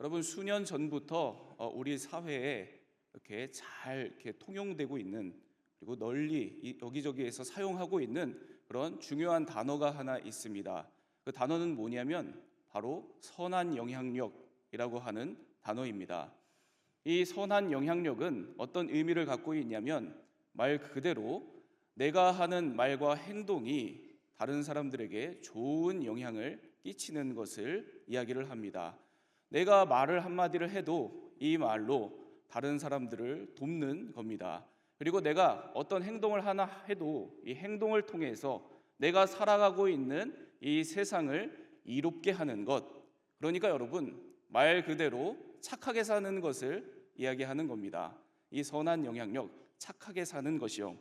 여러분 수년 전부터 어, 우리 사회에 이렇게 잘 이렇게 통용되고 있는 그리고 널리 이- 여기저기에서 사용하고 있는 그런 중요한 단어가 하나 있습니다. 그 단어는 뭐냐면 바로 선한 영향력이라고 하는 단어입니다. 이 선한 영향력은 어떤 의미를 갖고 있냐면 말 그대로 내가 하는 말과 행동이 다른 사람들에게 좋은 영향을 끼치는 것을 이야기를 합니다. 내가 말을 한마디를 해도 이 말로 다른 사람들을 돕는 겁니다. 그리고 내가 어떤 행동을 하나 해도 이 행동을 통해서 내가 살아가고 있는 이 세상을 이롭게 하는 것. 그러니까 여러분, 말 그대로 착하게 사는 것을 이야기하는 겁니다. 이 선한 영향력, 착하게 사는 것이요.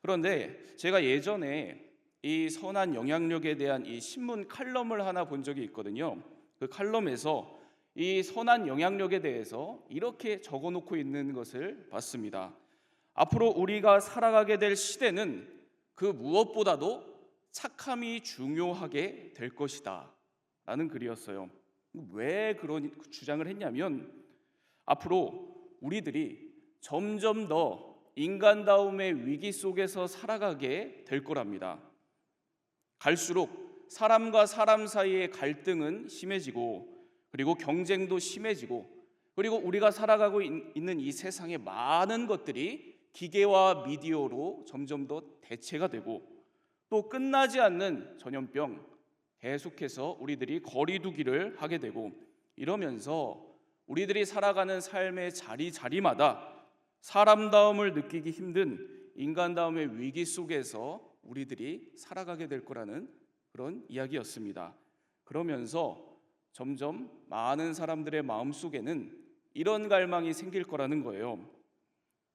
그런데 제가 예전에 이 선한 영향력에 대한 이 신문 칼럼을 하나 본 적이 있거든요. 그 칼럼에서 이 선한 영향력에 대해서 이렇게 적어 놓고 있는 것을 봤습니다. 앞으로 우리가 살아가게 될 시대는 그 무엇보다도 착함이 중요하게 될 것이다. 라는 글이었어요. 왜 그런 주장을 했냐면 앞으로 우리들이 점점 더 인간다움의 위기 속에서 살아가게 될 거랍니다. 갈수록 사람과 사람 사이의 갈등은 심해지고 그리고 경쟁도 심해지고 그리고 우리가 살아가고 있- 있는 이 세상의 많은 것들이 기계와 미디어로 점점 더 대체가 되고 또 끝나지 않는 전염병 계속해서 우리들이 거리두기를 하게 되고 이러면서 우리들이 살아가는 삶의 자리 자리마다 사람다움을 느끼기 힘든 인간다움의 위기 속에서 우리들이 살아가게 될 거라는 그런 이야기였습니다. 그러면서 점점 많은 사람들의 마음 속에는 이런 갈망이 생길 거라는 거예요.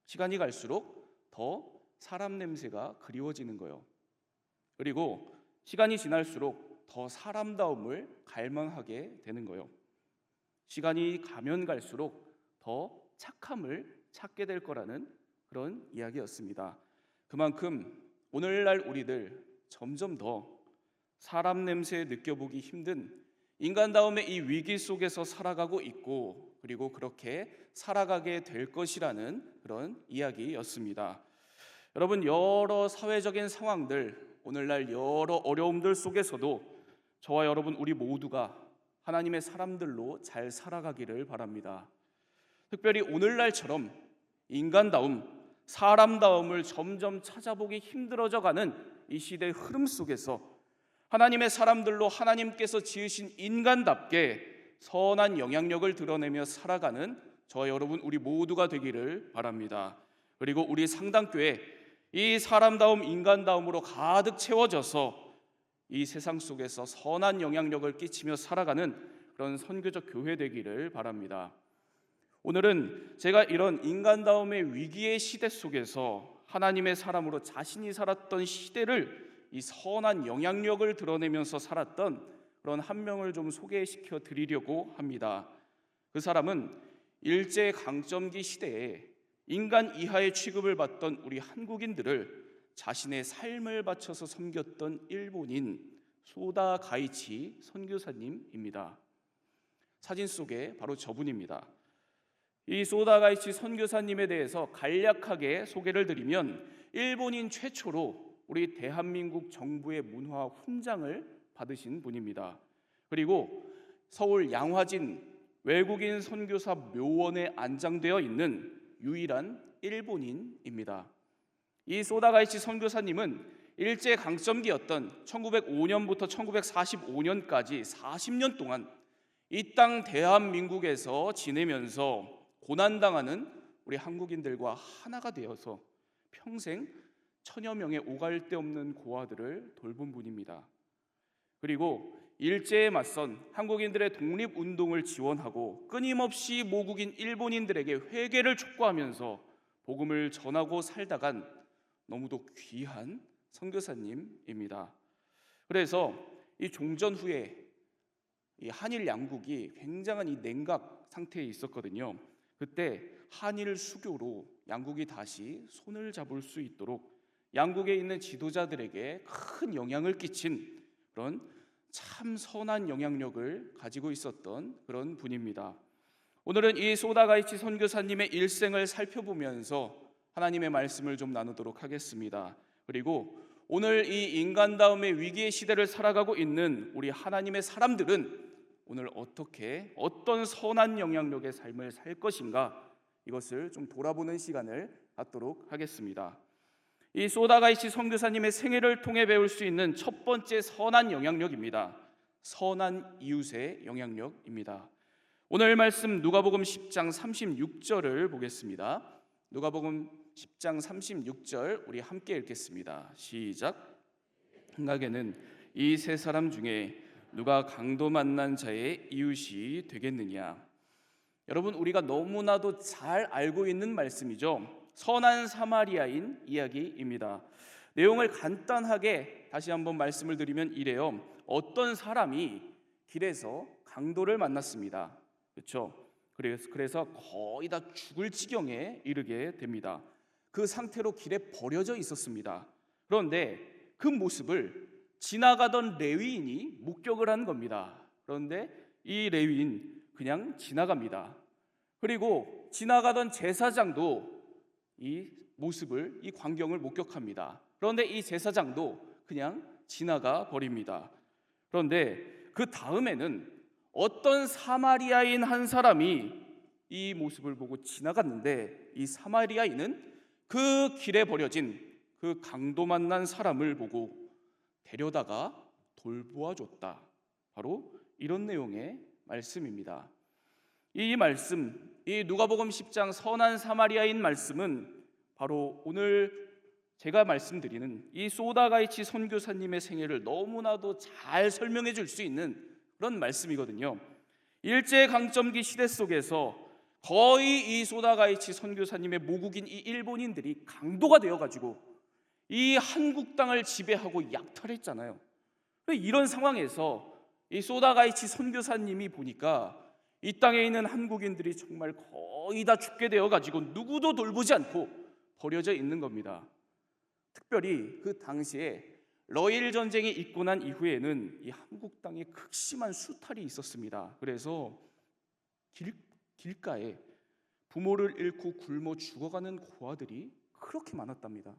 시간이 갈수록 더 사람 냄새가 그리워지는 거예요. 그리고 시간이 지날수록 더 사람다움을 갈망하게 되는 거예요. 시간이 가면 갈수록 더 착함을 찾게 될 거라는 그런 이야기였습니다. 그만큼 오늘날 우리들 점점 더 사람 냄새 느껴보기 힘든 인간다움의 이 위기 속에서 살아가고 있고 그리고 그렇게 살아가게 될 것이라는 그런 이야기였습니다. 여러분 여러 사회적인 상황들 오늘날 여러 어려움들 속에서도 저와 여러분 우리 모두가 하나님의 사람들로 잘 살아가기를 바랍니다. 특별히 오늘날처럼 인간다움, 사람다움을 점점 찾아보기 힘들어져 가는 이 시대의 흐름 속에서 하나님의 사람들로 하나님께서 지으신 인간답게 선한 영향력을 드러내며 살아가는 저 여러분 우리 모두가 되기를 바랍니다. 그리고 우리 상당교회 이 사람다움 인간다움으로 가득 채워져서 이 세상 속에서 선한 영향력을 끼치며 살아가는 그런 선교적 교회 되기를 바랍니다. 오늘은 제가 이런 인간다움의 위기의 시대 속에서 하나님의 사람으로 자신이 살았던 시대를 이 선한 영향력을 드러내면서 살았던 그런 한 명을 좀 소개시켜 드리려고 합니다. 그 사람은 일제 강점기 시대에 인간 이하의 취급을 받던 우리 한국인들을 자신의 삶을 바쳐서 섬겼던 일본인 소다 가이치 선교사님입니다. 사진 속에 바로 저분입니다. 이 소다 가이치 선교사님에 대해서 간략하게 소개를 드리면 일본인 최초로 우리 대한민국 정부의 문화 훈장을 받으신 분입니다. 그리고 서울 양화진 외국인 선교사 묘원에 안장되어 있는 유일한 일본인입니다. 이 소다가이치 선교사님은 일제 강점기였던 1905년부터 1945년까지 40년 동안 이 땅 대한민국에서 지내면서 고난당하는 우리 한국인들과 하나가 되어서 평생 천여 명의 오갈 데 없는 고아들을 돌본 분입니다. 그리고 일제에 맞선 한국인들의 독립 운동을 지원하고 끊임없이 모국인 일본인들에게 회개를 촉구하면서 복음을 전하고 살다간 너무도 귀한 선교사님입니다. 그래서 이 종전 후에 이 한일 양국이 굉장한 이 냉각 상태에 있었거든요. 그때 한일 수교로 양국이 다시 손을 잡을 수 있도록 양국에 있는 지도자들에게 큰 영향을 끼친 그런 참 선한 영향력을 가지고 있었던 그런 분입니다. 오늘은 이 소다가이치 선교사님의 일생을 살펴보면서 하나님의 말씀을 좀 나누도록 하겠습니다. 그리고 오늘 이 인간다움의 위기의 시대를 살아가고 있는 우리 하나님의 사람들은 오늘 어떻게 어떤 선한 영향력의 삶을 살 것인가 이것을 좀 돌아보는 시간을 갖도록 하겠습니다. 이 소다가이치 선교사님의 생애를 통해 배울 수 있는 첫 번째 선한 영향력입니다. 선한 이웃의 영향력입니다. 오늘 말씀 누가복음 10장 36절을 보겠습니다. 누가복음 10장 36절 우리 함께 읽겠습니다. 시작. 흥하게는 이 세 사람 중에 누가 강도 만난 자의 이웃이 되겠느냐? 여러분 우리가 너무나도 잘 알고 있는 말씀이죠. 선한 사마리아인 이야기입니다. 내용을 간단하게 다시 한번 말씀을 드리면 이래요. 어떤 사람이 길에서 강도를 만났습니다. 그렇죠? 그래서 그래서 거의 다 죽을 지경에 이르게 됩니다. 그 상태로 길에 버려져 있었습니다. 그런데 그 모습을 지나가던 레위인이 목격을 한 겁니다. 그런데 이 레위인 그냥 지나갑니다. 그리고 지나가던 제사장도 이 모습을 이 광경을 목격합니다. 그런데 이 제사장도 그냥 지나가 버립니다. 그런데 그 다음에는 어떤 사마리아인 한 사람이 이 모습을 보고 지나갔는데 이 사마리아인은 그 길에 버려진 그 강도 만난 사람을 보고 데려다가 돌보아 줬다. 바로 이런 내용의 말씀입니다. 이 말씀, 이 누가복음 10장 선한 사마리아인 말씀은 바로 오늘 제가 말씀드리는 이 소다가이치 선교사님의 생애를 너무나도 잘 설명해 줄 수 있는 그런 말씀이거든요. 일제 강점기 시대 속에서 거의 이 소다가이치 선교사님의 모국인 이 일본인들이 강도가 되어 가지고 이 한국 땅을 지배하고 약탈했잖아요. 이런 상황에서 이 소다가이치 선교사님이 보니까 이 땅에 있는 한국인들이 정말 거의 다 죽게 되어 가지고 누구도 돌보지 않고 버려져 있는 겁니다. 특별히 그 당시에 러일 전쟁이 있고 난 이후에는 이 한국 땅에 극심한 수탈이 있었습니다. 그래서 길, 길가에 부모를 잃고 굶어 죽어가는 고아들이 그렇게 많았답니다.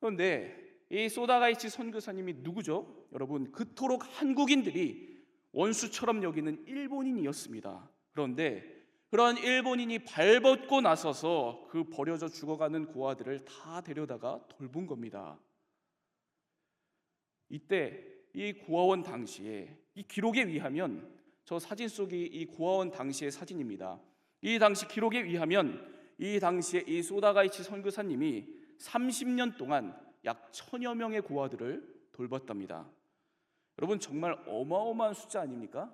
그런데 이 소다가이치 선교사님이 누구죠? 여러분 그토록 한국인들이 원수처럼 여기는 일본인이었습니다. 그런데 그런 일본인이 발벗고 나서서 그 버려져 죽어가는 고아들을 다 데려다가 돌본 겁니다. 이때 이 고아원 당시에 이 기록에 의하면 저 사진 속이 이 고아원 당시의 사진입니다. 이 당시 기록에 의하면 이 당시에 이 소다가이치 선교사님이 30년 동안 약 천여 명의 고아들을 돌봤답니다. 여러분 정말 어마어마한 숫자 아닙니까?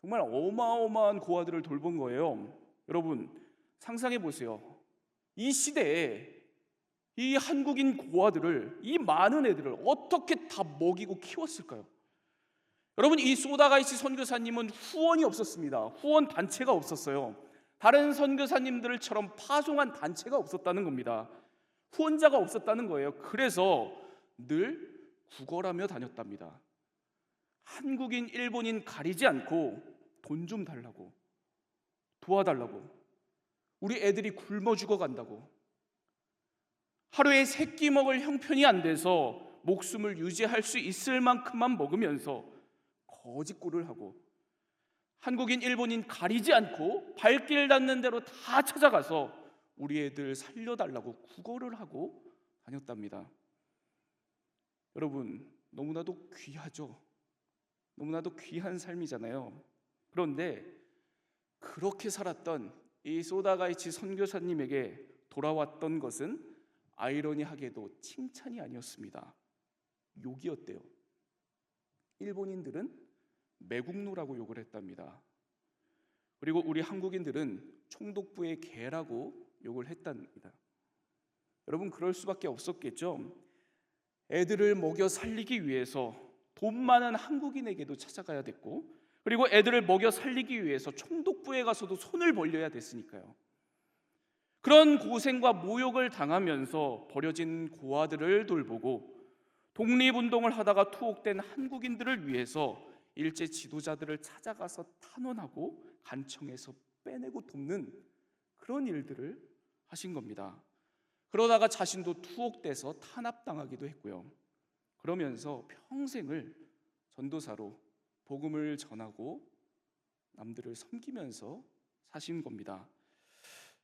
정말 어마어마한 고아들을 돌본 거예요. 여러분 상상해 보세요. 이 시대에 이 한국인 고아들을 이 많은 애들을 어떻게 다 먹이고 키웠을까요? 여러분 이 소다가이치 선교사님은 후원이 없었습니다. 후원 단체가 없었어요. 다른 선교사님들처럼 파송한 단체가 없었다는 겁니다. 후원자가 없었다는 거예요. 그래서 늘 구걸하며 다녔답니다. 한국인, 일본인 가리지 않고 돈 좀 달라고 도와달라고 우리 애들이 굶어 죽어 간다고 하루에 세 끼 먹을 형편이 안 돼서 목숨을 유지할 수 있을 만큼만 먹으면서 거짓골을 하고 한국인, 일본인 가리지 않고 발길 닿는 대로 다 찾아가서 우리 애들 살려달라고 구걸을 하고 다녔답니다. 여러분 너무나도 귀하죠. 너무나도 귀한 삶이잖아요. 그런데 그렇게 살았던 이 소다가이치 선교사님에게 돌아왔던 것은 아이러니하게도 칭찬이 아니었습니다. 욕이었대요. 일본인들은 매국노라고 욕을 했답니다. 그리고 우리 한국인들은 총독부의 개라고 욕을 했답니다. 여러분 그럴 수밖에 없었겠죠. 애들을 먹여 살리기 위해서 돈 많은 한국인에게도 찾아가야 됐고 그리고 애들을 먹여 살리기 위해서 총독부에 가서도 손을 벌려야 됐으니까요. 그런 고생과 모욕을 당하면서 버려진 고아들을 돌보고 독립운동을 하다가 투옥된 한국인들을 위해서 일제 지도자들을 찾아가서 탄원하고 간청해서 빼내고 돕는 그런 일들을 하신 겁니다. 그러다가 자신도 투옥돼서 탄압당하기도 했고요. 그러면서 평생을 전도사로 복음을 전하고 남들을 섬기면서 사신 겁니다.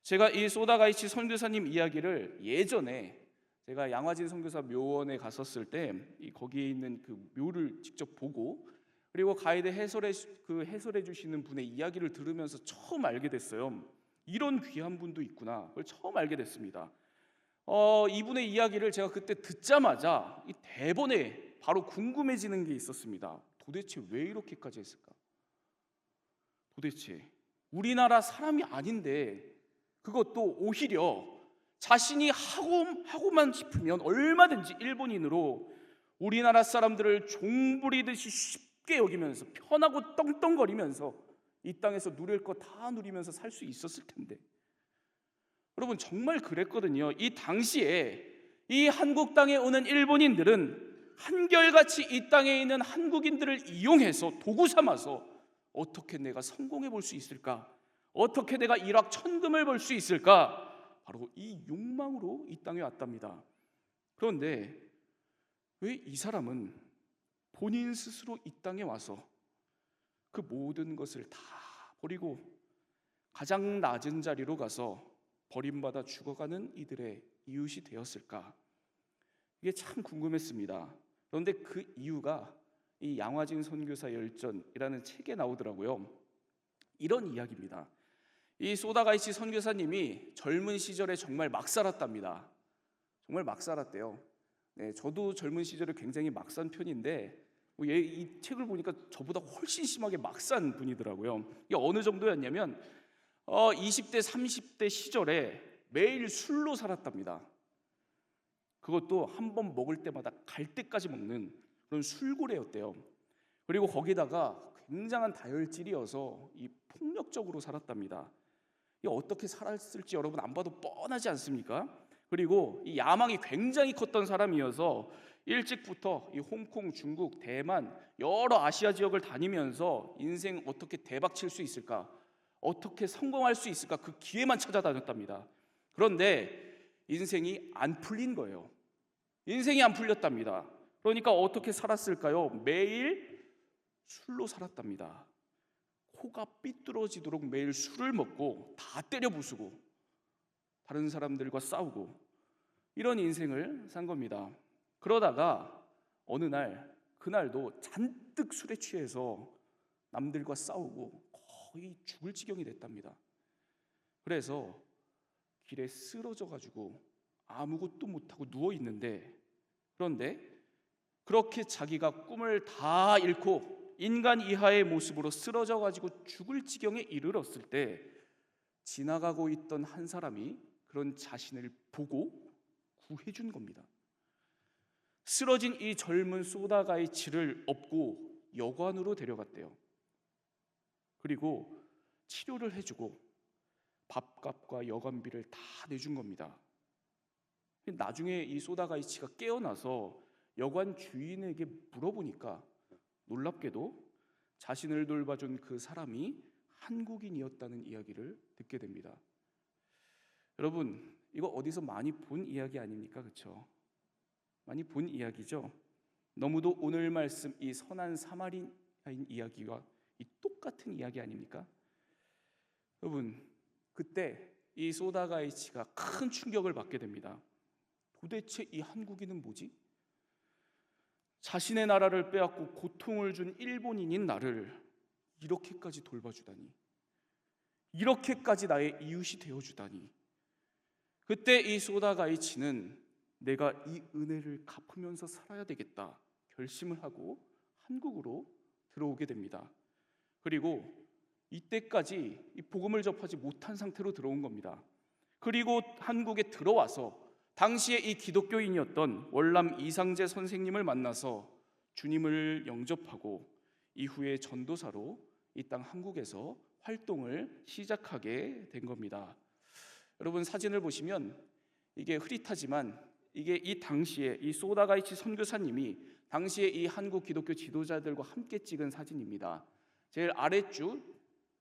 제가 이 소다가이치 선교사님 이야기를 예전에 제가 양화진 선교사 묘원에 갔었을 때이 거기에 있는 그 묘를 직접 보고 그리고 가이드 해설해 그 해설해 주시는 분의 이야기를 들으면서 처음 알게 됐어요. 이런 귀한 분도 있구나. 그걸 처음 알게 됐습니다. 어, 이분의 이야기를 제가 그때 듣자마자 이 대본에 바로 궁금해지는 게 있었습니다. 도대체 왜 이렇게까지 했을까? 도대체 우리나라 사람이 아닌데 그것도 오히려 자신이 하고 하고만 싶으면 얼마든지 일본인으로 우리나라 사람들을 종부리듯이 쉽게 여기면서 편하고 떵떵거리면서 이 땅에서 누릴 거 다 누리면서 살 수 있었을 텐데 여러분 정말 그랬거든요. 이 당시에 이 한국 땅에 오는 일본인들은 한결같이 이 땅에 있는 한국인들을 이용해서 도구 삼아서 어떻게 내가 성공해 볼 수 있을까? 어떻게 내가 일확천금을 벌 수 있을까? 바로 이 욕망으로 이 땅에 왔답니다. 그런데 왜 이 사람은 본인 스스로 이 땅에 와서 그 모든 것을 다 버리고 가장 낮은 자리로 가서 버림받아 죽어가는 이들의 이웃이 되었을까? 이게 참 궁금했습니다. 그런데 그 이유가 이 양화진 선교사 열전이라는 책에 나오더라고요. 이런 이야기입니다. 이 소다가이치 선교사님이 젊은 시절에 정말 막 살았답니다. 정말 막 살았대요. 네, 저도 젊은 시절에 굉장히 막산 편인데 뭐 얘- 이 책을 보니까 저보다 훨씬 심하게 막산 분이더라고요. 이게 어느 정도였냐면 어, 20대, 30대 시절에 매일 술로 살았답니다. 그것도 한 번 먹을 때마다 갈 때까지 먹는 그런 술고래였대요. 그리고 거기다가 굉장한 다혈질이어서 이 폭력적으로 살았답니다. 이 어떻게 살았을지 여러분 안 봐도 뻔하지 않습니까? 그리고 이 야망이 굉장히 컸던 사람이어서 일찍부터 이 홍콩, 중국, 대만 여러 아시아 지역을 다니면서 인생 어떻게 대박 칠 수 있을까? 어떻게 성공할 수 있을까? 그 기회만 찾아다녔답니다. 그런데 인생이 안 풀린 거예요. 인생이 안 풀렸답니다. 그러니까 어떻게 살았을까요? 매일 술로 살았답니다. 코가 삐뚤어지도록 매일 술을 먹고 다 때려 부수고 다른 사람들과 싸우고 이런 인생을 산 겁니다. 그러다가 어느 날 그날도 잔뜩 술에 취해서 남들과 싸우고 거의 죽을 지경이 됐답니다. 그래서 길에 쓰러져 가지고 아무것도 못 하고 누워 있는데 그런데 그렇게 자기가 꿈을 다 잃고 인간 이하의 모습으로 쓰러져 가지고 죽을 지경에 이르렀을 때 지나가고 있던 한 사람이 그런 자신을 보고 구해 준 겁니다. 쓰러진 이 젊은 소다가의 치를 업고 여관으로 데려갔대요. 그리고 치료를 해주고 밥값과 여관비를 다 내준 겁니다. 나중에 이 소다가이치가 깨어나서 여관 주인에게 물어보니까 놀랍게도 자신을 돌봐준 그 사람이 한국인이었다는 이야기를 듣게 됩니다. 여러분, 이거 어디서 많이 본 이야기 아닙니까? 그렇죠? 많이 본 이야기죠. 너무도 오늘 말씀 이 선한 사마리아인 이야기와 이 똑같은 이야기 아닙니까? 여러분, 그때 이 소다가이치가 큰 충격을 받게 됩니다. 도대체 이 한국인은 뭐지? 자신의 나라를 빼앗고 고통을 준 일본인인 나를 이렇게까지 돌봐주다니, 이렇게까지 나의 이웃이 되어주다니. 그때 이 소다가이치는 내가 이 은혜를 갚으면서 살아야 되겠다 결심을 하고 한국으로 들어오게 됩니다. 그리고 이때까지 이 복음을 접하지 못한 상태로 들어온 겁니다. 그리고 한국에 들어와서 당시에 이 기독교인이었던 월남 이상재 선생님을 만나서 주님을 영접하고 이후에 전도사로 이 땅 한국에서 활동을 시작하게 된 겁니다. 여러분 사진을 보시면 이게 흐릿하지만 이게 이 당시에 이 소다가이치 선교사님이 당시에 이 한국 기독교 지도자들과 함께 찍은 사진입니다. 제일 아래줄,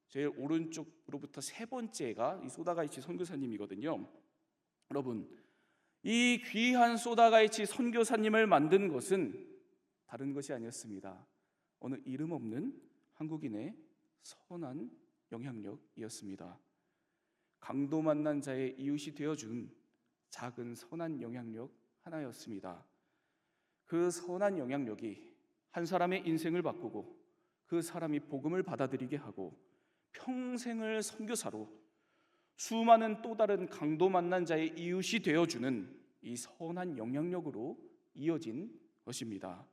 제일 오른쪽으로부터 세 번째가 이 소다가이치 선교사님이거든요. 여러분, 이 귀한 소다가이치 선교사님을 만든 것은 다른 것이 아니었습니다. 어느 이름 없는 한국인의 선한 영향력이었습니다. 강도 만난 자의 이웃이 되어준 작은 선한 영향력 하나였습니다. 그 선한 영향력이 한 사람의 인생을 바꾸고 그 사람이 복음을 받아들이게 하고 평생을 선교사로 수많은 또 다른 강도 만난 자의 이웃이 되어 주는 이 선한 영향력으로 이어진 것입니다.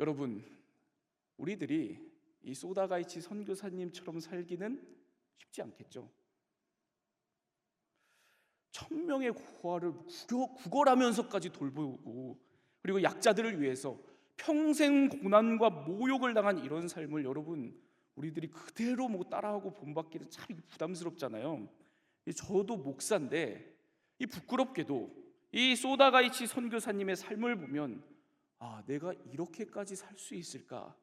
여러분, 우리들이 이 소다가이치 선교사님처럼 살기는 쉽지 않겠죠. 천명의 고아를 구걸하면서까지 돌보고 그리고 약자들을 위해서 평생 고난과 모욕을 당한 이런 삶을 여러분 우리들이 그대로 뭐 따라하고 본받기는 참 부담스럽잖아요. 저도 목사인데 이 부끄럽게도 이 소다가이치 선교사님의 삶을 보면 아 내가 이렇게까지 살 수 있을까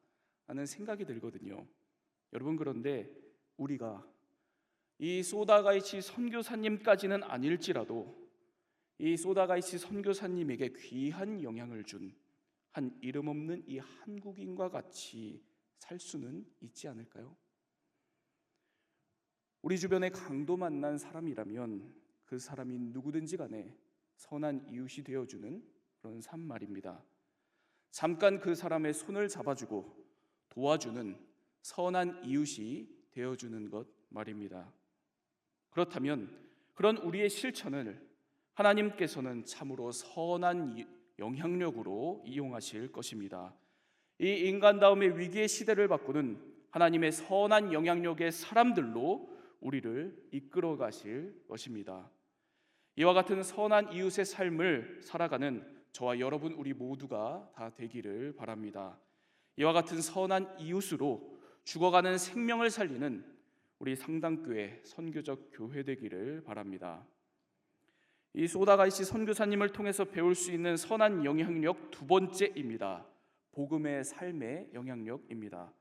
하는 생각이 들거든요. 여러분 그런데 우리가 이 소다가이치 선교사님까지는 아닐지라도 이 소다가이치 선교사님에게 귀한 영향을 준 한 이름 없는 이 한국인과 같이 살 수는 있지 않을까요? 우리 주변에 강도 만난 사람이라면 그 사람이 누구든지 간에 선한 이웃이 되어주는 그런 삶 말입니다. 잠깐 그 사람의 손을 잡아주고 도와주는 선한 이웃이 되어주는 것 말입니다. 그렇다면 그런 우리의 실천을 하나님께서는 참으로 선한 영향력으로 이용하실 것입니다. 이 인간다움의 위기의 시대를 바꾸는 하나님의 선한 영향력의 사람들로 우리를 이끌어 가실 것입니다. 이와 같은 선한 이웃의 삶을 살아가는 저와 여러분 우리 모두가 다 되기를 바랍니다. 이와 같은 선한 이웃으로 죽어가는 생명을 살리는 우리 상당교회 선교적 교회 되기를 바랍니다. 이 소다가이시 선교사님을 통해서 배울 수 있는 선한 영향력 두 번째입니다. 복음의 삶의 영향력입니다.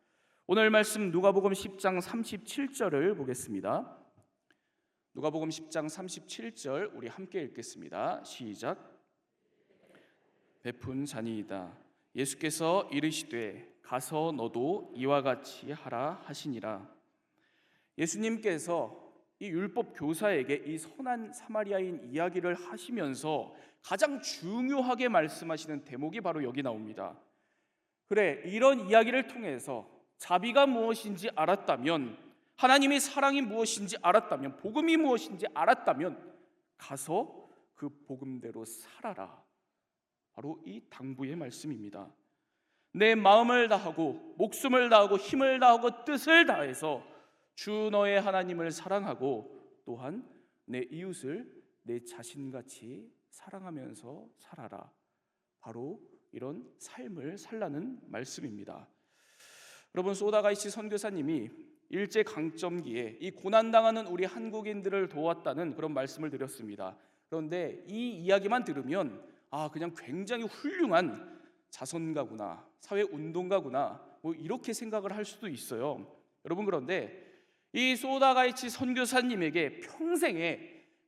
오늘 말씀 누가복음 10장 37절을 보겠습니다. 누가복음 10장 37절 우리 함께 읽겠습니다. 시작. 베푼 잔이이다. 예수께서 이르시되 가서 너도 이와 같이 하라 하시니라. 예수님께서 이 율법 교사에게 이 선한 사마리아인 이야기를 하시면서 가장 중요하게 말씀하시는 대목이 바로 여기 나옵니다. 그래, 이런 이야기를 통해서 자비가 무엇인지 알았다면, 하나님의 사랑이 무엇인지 알았다면, 복음이 무엇인지 알았다면, 가서 그 복음대로 살아라. 바로 이 당부의 말씀입니다. 내 마음을 다하고, 목숨을 다하고, 힘을 다하고, 뜻을 다해서 주 너의 하나님을 사랑하고 또한 내 이웃을 내 자신같이 사랑하면서 살아라. 바로 이런 삶을 살라는 말씀입니다. 여러분 소다가이시 선교사님이 일제 강점기에 이 고난 당하는 우리 한국인들을 도왔다는 그런 말씀을 드렸습니다. 그런데 이 이야기만 들으면 아 그냥 굉장히 훌륭한 자선가구나 사회 운동가구나 뭐 이렇게 생각을 할 수도 있어요. 여러분 그런데 이 소다가이치 선교사님에게 평생에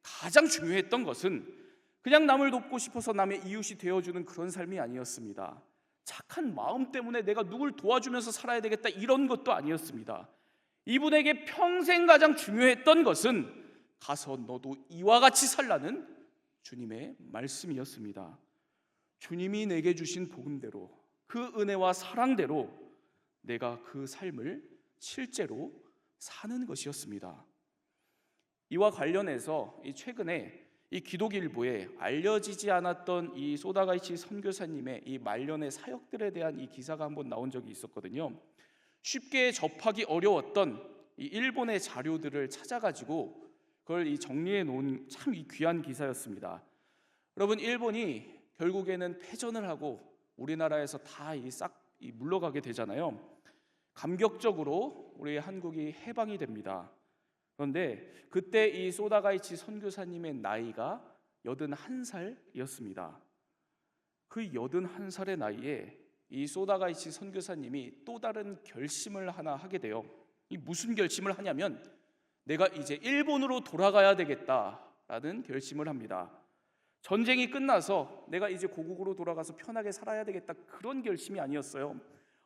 가장 중요했던 것은 그냥 남을 돕고 싶어서 남의 이웃이 되어주는 그런 삶이 아니었습니다. 착한 마음 때문에 내가 누굴 도와주면서 살아야 되겠다 이런 것도 아니었습니다. 이분에게 평생 가장 중요했던 것은 가서 너도 이와 같이 살라는 주님의 말씀이었습니다. 주님이 내게 주신 복음대로 그 은혜와 사랑대로 내가 그 삶을 실제로 사는 것이었습니다. 이와 관련해서 최근에 이 기독일보에 알려지지 않았던 이 소다가이치 선교사님의 이 말년의 사역들에 대한 이 기사가 한번 나온 적이 있었거든요. 쉽게 접하기 어려웠던 이 일본의 자료들을 찾아가지고 그걸 이 정리해 놓은 참 이 귀한 기사였습니다. 여러분 일본이 결국에는 패전을 하고 우리나라에서 다 이 싹 물러가게 되잖아요. 감격적으로 우리 한국이 해방이 됩니다. 그런데 그때 이 소다가이치 선교사님의 나이가 여든 한 살이었습니다. 그 여든 한 살의 나이에 이 소다가이치 선교사님이 또 다른 결심을 하나 하게 돼요. 이 무슨 결심을 하냐면 내가 이제 일본으로 돌아가야 되겠다라는 결심을 합니다. 전쟁이 끝나서 내가 이제 고국으로 돌아가서 편하게 살아야 되겠다 그런 결심이 아니었어요.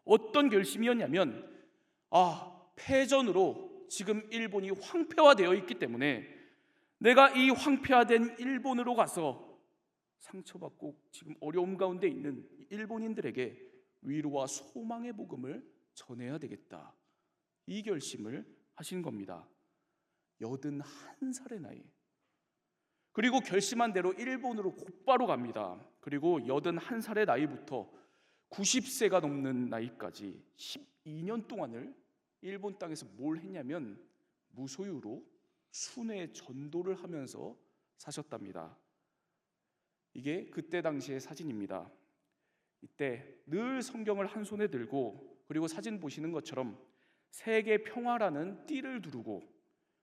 어떤 결심이었냐면 아, 패전으로 지금 일본이 황폐화되어 있기 때문에 내가 이 황폐화된 일본으로 가서 상처받고 지금 어려움 가운데 있는 일본인들에게 위로와 소망의 복음을 전해야 되겠다. 이 결심을 하신 겁니다. 여든 한 살의 나이. 그리고 결심한 대로 일본으로 곧바로 갑니다. 그리고 여든 한 살의 나이부터 90세가 넘는 나이까지 12년 동안을 일본 땅에서 뭘 했냐면 무소유로 순회 전도를 하면서 사셨답니다. 이게 그때 당시의 사진입니다. 이때 늘 성경을 한 손에 들고 그리고 사진 보시는 것처럼 세계 평화라는 띠를 두르고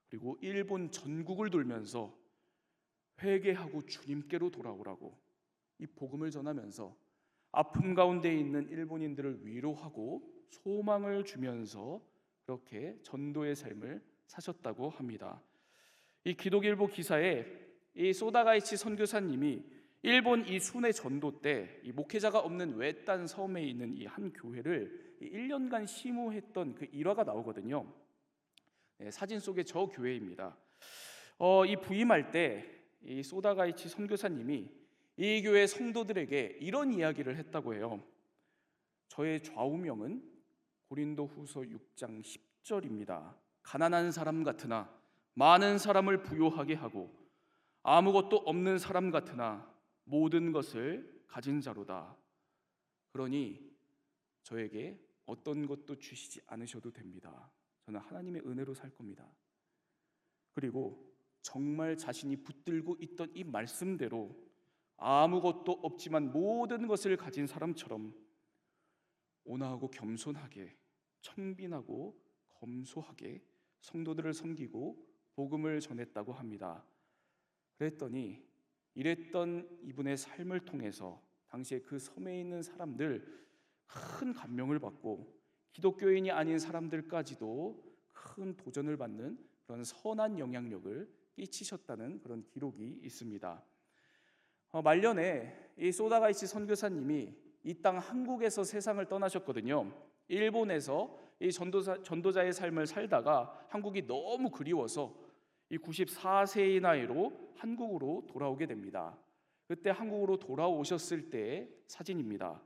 그리고 일본 전국을 돌면서 회개하고 주님께로 돌아오라고 이 복음을 전하면서 아픔 가운데 있는 일본인들을 위로하고 소망을 주면서 그렇게 전도의 삶을 사셨다고 합니다. 이 기독일보 기사에 이 소다가이치 선교사님이 일본 이 순회 전도 때 이 목회자가 없는 외딴 섬에 있는 이 한 교회를 이 1년간 심호했던 그 일화가 나오거든요. 네, 사진 속에 저 교회입니다. 어, 이 부임할 때 이 소다가이치 선교사님이 이 교회 성도들에게 이런 이야기를 했다고 해요. 저의 좌우명은 고린도후서 6장 10절입니다. 가난한 사람 같으나 많은 사람을 부요하게 하고 아무것도 없는 사람 같으나 모든 것을 가진 자로다. 그러니 저에게 어떤 것도 주시지 않으셔도 됩니다. 저는 하나님의 은혜로 살 겁니다. 그리고 정말 자신이 붙들고 있던 이 말씀대로 아무것도 없지만 모든 것을 가진 사람처럼 온화하고 겸손하게 청빈하고 검소하게 성도들을 섬기고 복음을 전했다고 합니다. 그랬더니 이랬던 이분의 삶을 통해서 당시에 그 섬에 있는 사람들 큰 감명을 받고 기독교인이 아닌 사람들까지도 큰 도전을 받는 그런 선한 영향력을 끼치셨다는 그런 기록이 있습니다. 어, 말년에 이 소다가이치 선교사님이 이 땅 한국에서 세상을 떠나셨거든요. 일본에서 이 전도자, 전도자의 삶을 살다가 한국이 너무 그리워서 이 94세의 나이로 한국으로 돌아오게 됩니다. 그때 한국으로 돌아오셨을 때 사진입니다.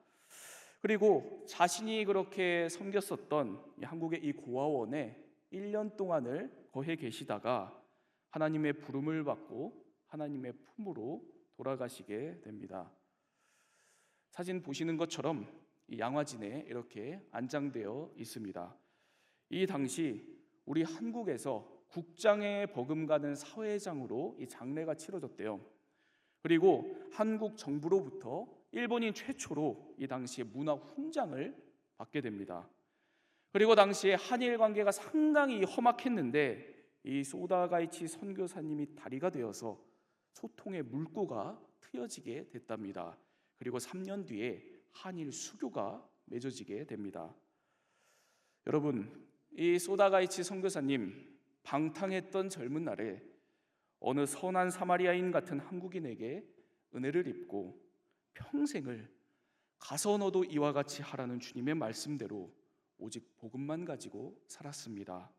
그리고 자신이 그렇게 섬겼었던 이 한국의 이 고아원에 1년 동안을 거해 계시다가 하나님의 부름을 받고 하나님의 품으로 돌아가시게 됩니다. 사진 보시는 것처럼 이 양화진에 이렇게 안장되어 있습니다. 이 당시 우리 한국에서 국장에 버금가는 사회장으로 이 장례가 치러졌대요. 그리고 한국 정부로부터 일본인 최초로 이 당시에 문화 훈장을 받게 됩니다. 그리고 당시에 한일 관계가 상당히 험악했는데 이 소다가이치 선교사님이 다리가 되어서 소통의 물꼬가 트여지게 됐답니다. 그리고 3년 뒤에 한일 수교가 맺어지게 됩니다. 여러분, 이 소다가이치 선교사님 방탕했던 젊은 날에 어느 선한 사마리아인 같은 한국인에게 은혜를 입고 평생을 가서 너도 이와 같이 하라는 주님의 말씀대로 오직 복음만 가지고 살았습니다.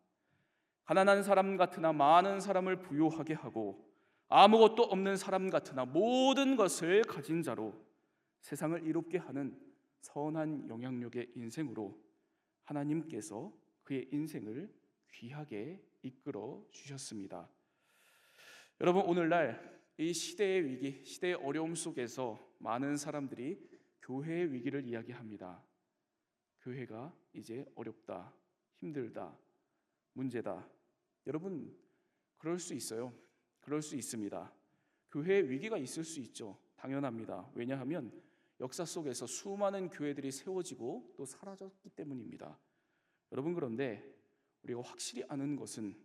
가난한 사람 같으나 많은 사람을 부요하게 하고 아무것도 없는 사람 같으나 모든 것을 가진 자로 세상을 이롭게 하는 선한 영향력의 인생으로 하나님께서 그의 인생을 귀하게 이끌어 주셨습니다. 여러분 오늘날 이 시대의 위기, 시대의 어려움 속에서 많은 사람들이 교회의 위기를 이야기합니다. 교회가 이제 어렵다, 힘들다, 문제다. 여러분 그럴 수 있어요. 그럴 수 있습니다. 교회에 위기가 있을 수 있죠. 당연합니다. 왜냐하면 역사 속에서 수많은 교회들이 세워지고 또 사라졌기 때문입니다. 여러분 그런데 우리가 확실히 아는 것은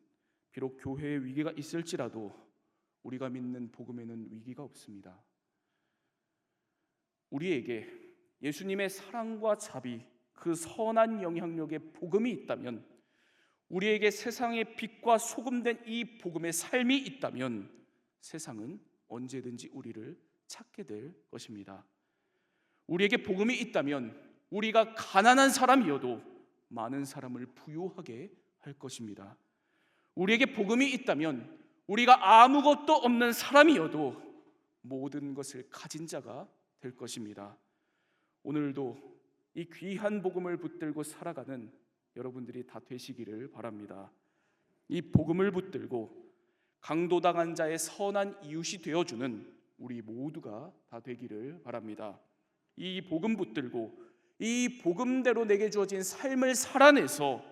비록 교회에 위기가 있을지라도 우리가 믿는 복음에는 위기가 없습니다. 우리에게 예수님의 사랑과 자비, 그 선한 영향력의 복음이 있다면, 우리에게 세상의 빛과 소금된 이 복음의 삶이 있다면, 세상은 언제든지 우리를 찾게 될 것입니다. 우리에게 복음이 있다면, 우리가 가난한 사람이어도 많은 사람을 부유하게 할 것입니다. 우리에게 복음이 있다면, 우리가 아무것도 없는 사람이어도 모든 것을 가진 자가 될 것입니다. 오늘도 이 귀한 복음을 붙들고 살아가는 여러분들이 다 되시기를 바랍니다. 이 복음을 붙들고 강도당한 자의 선한 이웃이 되어주는 우리 모두가 다 되기를 바랍니다. 이 복음 붙들고 이 복음대로 내게 주어진 삶을 살아내서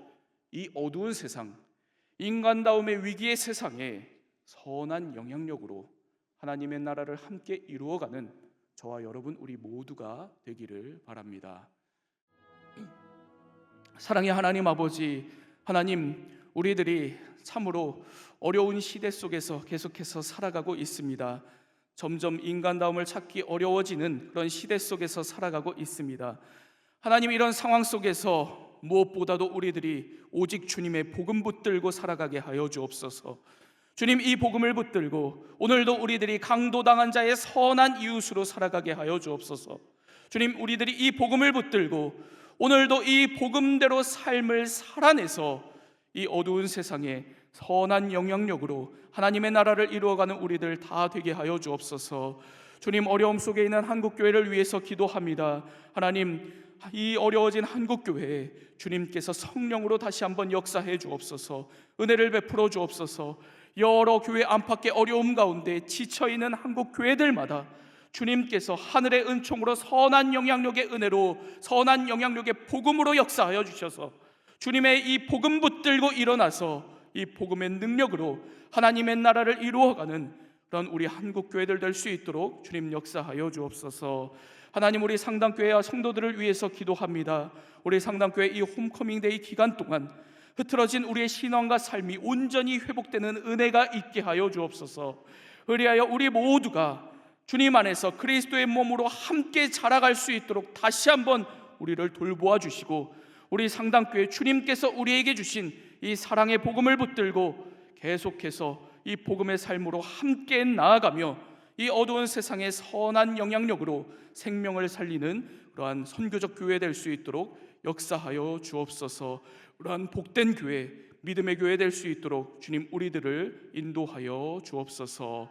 이 어두운 세상, 인간다움의 위기의 세상에 선한 영향력으로 하나님의 나라를 함께 이루어가는 저와 여러분 우리 모두가 되기를 바랍니다. 사랑의 하나님 아버지, 하나님 우리들이 참으로 어려운 시대 속에서 계속해서 살아가고 있습니다. 점점 인간다움을 찾기 어려워지는 그런 시대 속에서 살아가고 있습니다. 하나님 이런 상황 속에서 무엇보다도 우리들이 오직 주님의 복음 붙들고 살아가게 하여 주옵소서. 주님 이 복음을 붙들고 오늘도 우리들이 강도당한 자의 선한 이웃으로 살아가게 하여 주옵소서. 주님 우리들이 이 복음을 붙들고 오늘도 이 복음대로 삶을 살아내서 이 어두운 세상에 선한 영향력으로 하나님의 나라를 이루어가는 우리들 다 되게 하여 주옵소서. 주님 어려움 속에 있는 한국 교회를 위해서 기도합니다. 하나님 이 어려워진 한국 교회에 주님께서 성령으로 다시 한번 역사해 주옵소서. 은혜를 베풀어 주옵소서. 여러 교회 안팎의 어려움 가운데 지쳐 있는 한국 교회들마다 주님께서 하늘의 은총으로 선한 영향력의 은혜로 선한 영향력의 복음으로 역사하여 주셔서 주님의 이 복음 붙들고 일어나서 이 복음의 능력으로 하나님의 나라를 이루어가는 그런 우리 한국 교회들 될 수 있도록 주님 역사하여 주옵소서. 하나님 우리 상당교회와 성도들을 위해서 기도합니다. 우리 상당교회 이 홈커밍 데이 기간 동안 흐트러진 우리의 신앙과 삶이 온전히 회복되는 은혜가 있게 하여 주옵소서. 의리하여 우리 모두가 주님 안에서 그리스도의 몸으로 함께 자라갈 수 있도록 다시 한번 우리를 돌보아 주시고 우리 상당교회 주님께서 우리에게 주신 이 사랑의 복음을 붙들고 계속해서 이 복음의 삶으로 함께 나아가며 이 어두운 세상의 선한 영향력으로 생명을 살리는 그러한 선교적 교회 될 수 있도록 역사하여 주옵소서. 그러한 복된 교회, 믿음의 교회 될 수 있도록 주님 우리들을 인도하여 주옵소서.